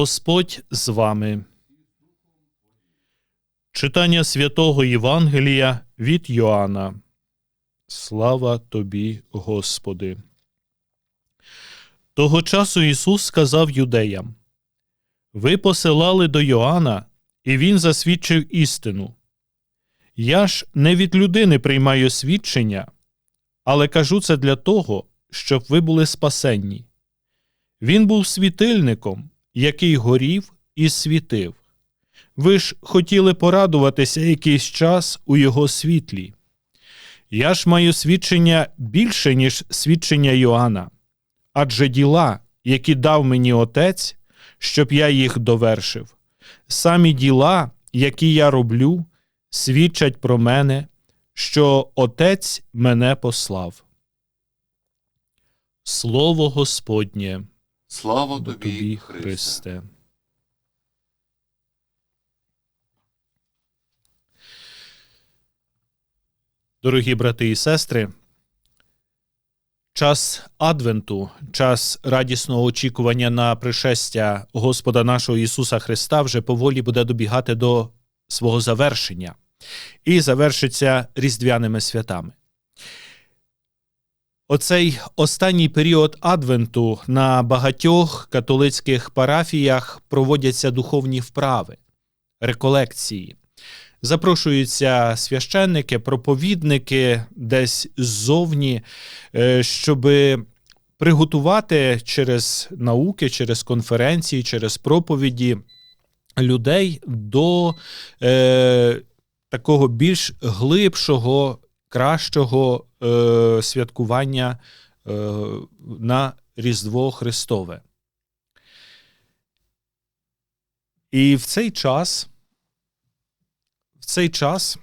Господь з вами. Читання святого Євангелія від Йоанна. Слава тобі, Господи. Того часу Ісус сказав юдеям Ви посилали до Йоанна, і Він засвідчив істину. Я ж не від людини приймаю свідчення, але кажу це для того, щоб ви були спасенні. Він був світильником, який горів і світив. Ви ж хотіли порадуватися якийсь час у його світлі. Я ж маю свідчення більше, ніж свідчення Йоанна, адже діла, які дав мені отець, щоб я їх довершив, самі діла, які я роблю, свідчать про мене, що Отець мене послав. Слово Господнє Слава тобі, тобі, Христе. Христе. Дорогі брати і сестри, час Адвенту, час радісного очікування на пришестя Господа нашого Ісуса Христа вже поволі буде добігати до свого завершення і завершиться різдвяними святами. Оцей останній період Адвенту на багатьох католицьких парафіях проводяться духовні вправи, реколекції. Запрошуються священники, проповідники десь ззовні, е, щоб приготувати через науки, через конференції, через проповіді людей до е, такого більш глибшого, кращого е, святкування е, на Різдво Христове. І в цей час, в цей час,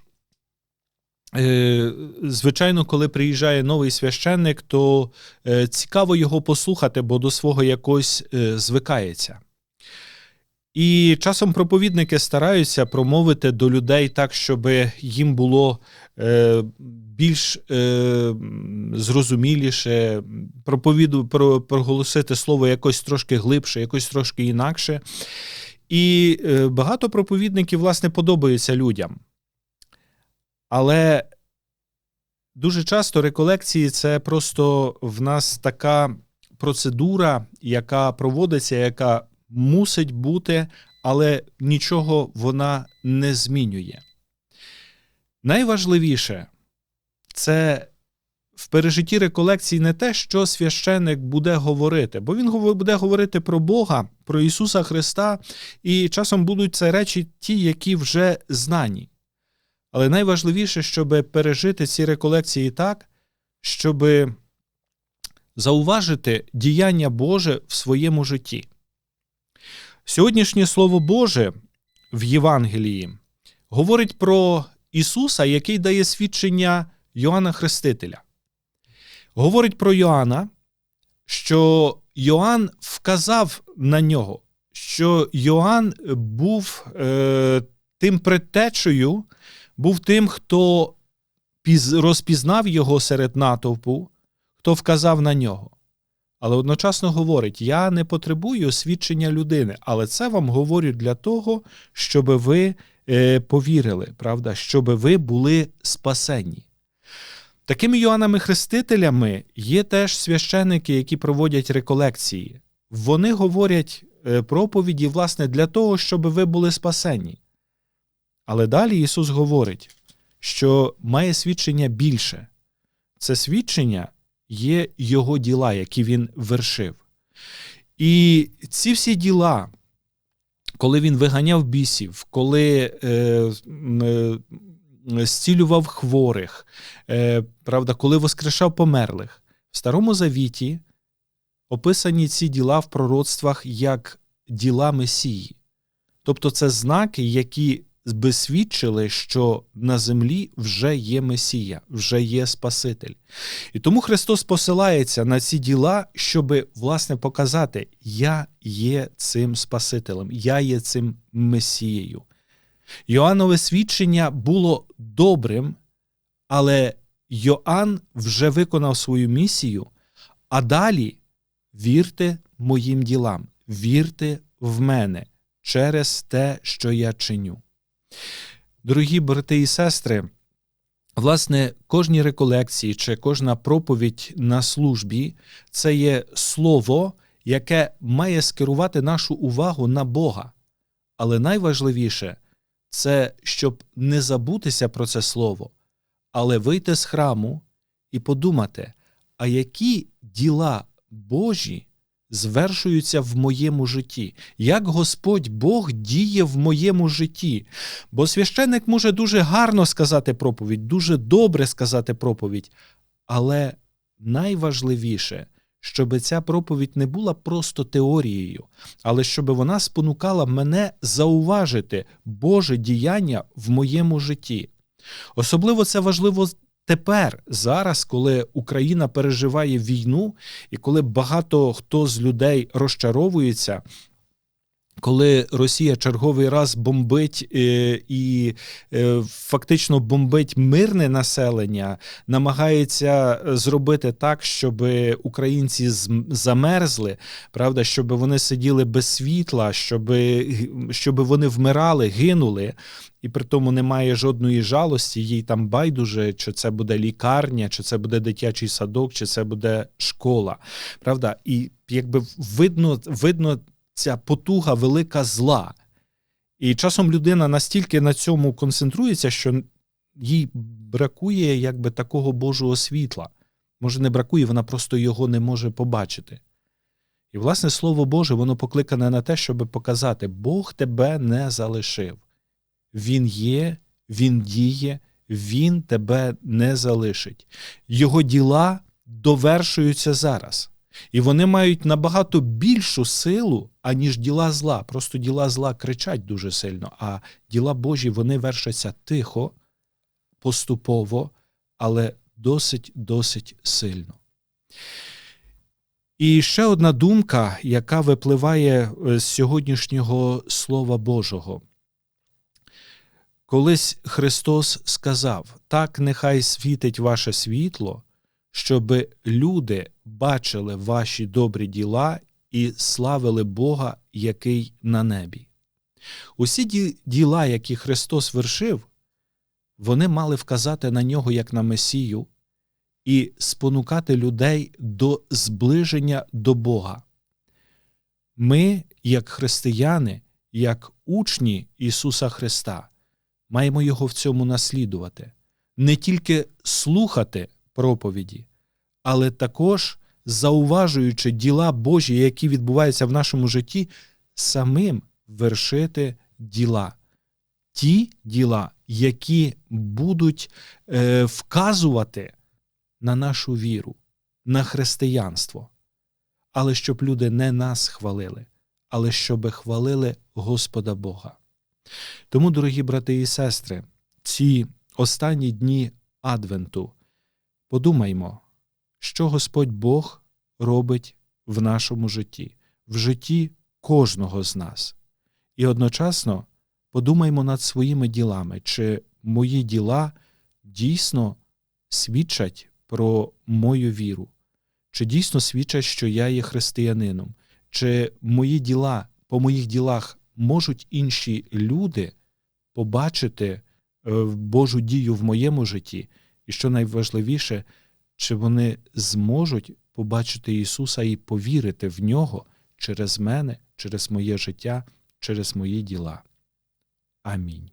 е, звичайно, коли приїжджає новий священник, то е, цікаво його послухати, бо до свого якось е, звикається. І часом проповідники стараються промовити до людей так, щоб їм було е, більш е, зрозуміліше, проповіду, про, проголосити слово якось трошки глибше, якось трошки інакше. І е, багато проповідників, власне, подобаються людям. Але дуже часто реколекції це просто в нас така процедура, яка проводиться, яка мусить бути, але нічого вона не змінює. Найважливіше це в пережитті реколекції не те, що священник буде говорити, бо він буде говорити про Бога, про Ісуса Христа, і часом будуть це речі ті, які вже знані. Але найважливіше, щоб пережити ці реколекції так, щоб зауважити діяння Боже в своєму житті. Сьогоднішнє Слово Боже в Євангелії говорить про Ісуса, який дає свідчення Йоанна Хрестителя. Говорить про Йоанна, що Йоанн вказав на нього, що Йоанн був е, тим предтечею, був тим, хто розпізнав його серед натовпу, хто вказав на нього. Але одночасно говорить: я не потребую свідчення людини, але це вам говорю для того, щоб ви е, повірили, правда, щоб ви були спасенні. Такими Йоаннами Хрестителями є теж священники, які проводять реколекції. Вони говорять е, проповіді, власне, для того, щоб ви були спасенні. Але далі Ісус говорить, що має свідчення більше. Це свідчення є Його діла, які Він вершив. І ці всі діла, коли він виганяв бісів, коли е, е, зцілював хворих, е, правда, коли воскрешав померлих, в Старому Завіті описані ці діла в пророцтвах як діла Месії. Тобто це знаки, які би свідчили, що на землі вже є Месія, вже є Спаситель. І тому Христос посилається на ці діла, щоб власне показати: Я є цим Спасителем, я є цим Месією. Йоаннове свідчення було добрим, але Йоанн вже виконав свою місію, а далі вірте моїм ділам, вірте в мене через те, що я чиню. Дорогі брати і сестри, власне, кожні реколекції чи кожна проповідь на службі це є слово, яке має скерувати нашу увагу на Бога. Але найважливіше це щоб не забутися про це слово, але вийти з храму і подумати, а які діла Божі звершуються в моєму житті, як Господь Бог діє в моєму житті. Бо священник може дуже гарно сказати проповідь, дуже добре сказати проповідь, але найважливіше, щоб ця проповідь не була просто теорією, але щоб вона спонукала мене зауважити Боже діяння в моєму житті. Особливо це важливо тепер, зараз, коли Україна переживає війну, і коли багато хто з людей розчаровується. Коли Росія черговий раз бомбить е, і е, фактично бомбить мирне населення, намагається зробити так, щоб українці замерзли, правда, щоб вони сиділи без світла, щоб, щоб вони вмирали, гинули, і при тому немає жодної жалості, їй там байдуже, чи це буде лікарня, чи це буде дитячий садок, чи це буде школа. Правда, і якби видно, видно ця потуга велика зла. І часом людина настільки на цьому концентрується, що їй бракує якби такого Божого світла. Може, не бракує, вона просто його не може побачити. І, власне, Слово Боже, воно покликане на те, щоб показати, Бог тебе не залишив. Він є, Він діє, Він тебе не залишить. Його діла довершуються зараз. І вони мають набагато більшу силу, аніж діла зла. Просто діла зла кричать дуже сильно, а діла Божі вони вершаться тихо, поступово, але досить досить сильно. І ще одна думка, яка випливає з сьогоднішнього Слова Божого. Колись Христос сказав: так нехай світить ваше світло, щоб люди бачили ваші добрі діла і славили Бога, який на небі. Усі діла, які Христос вершив, вони мали вказати на нього як на Месію і спонукати людей до зближення до Бога. Ми, як християни, як учні Ісуса Христа, маємо Його в цьому наслідувати, не тільки слухати проповіді, але також зауважуючи діла Божі, які відбуваються в нашому житті, самим вершити діла, ті діла, які будуть е, вказувати на нашу віру, на християнство, але щоб люди не нас хвалили, але щоб хвалили Господа Бога. Тому, дорогі брати і сестри, ці останні дні Адвенту подумаймо, що Господь Бог робить в нашому житті, в житті кожного з нас. І одночасно подумаймо над своїми ділами, чи мої діла дійсно свідчать про мою віру, чи дійсно свідчать, що я є християнином, чи мої діла по моїх ділах можуть інші люди побачити е, Божу дію в моєму житті, і що найважливіше, чи вони зможуть побачити Ісуса і повірити в нього через мене, через моє життя, через мої діла. Амінь.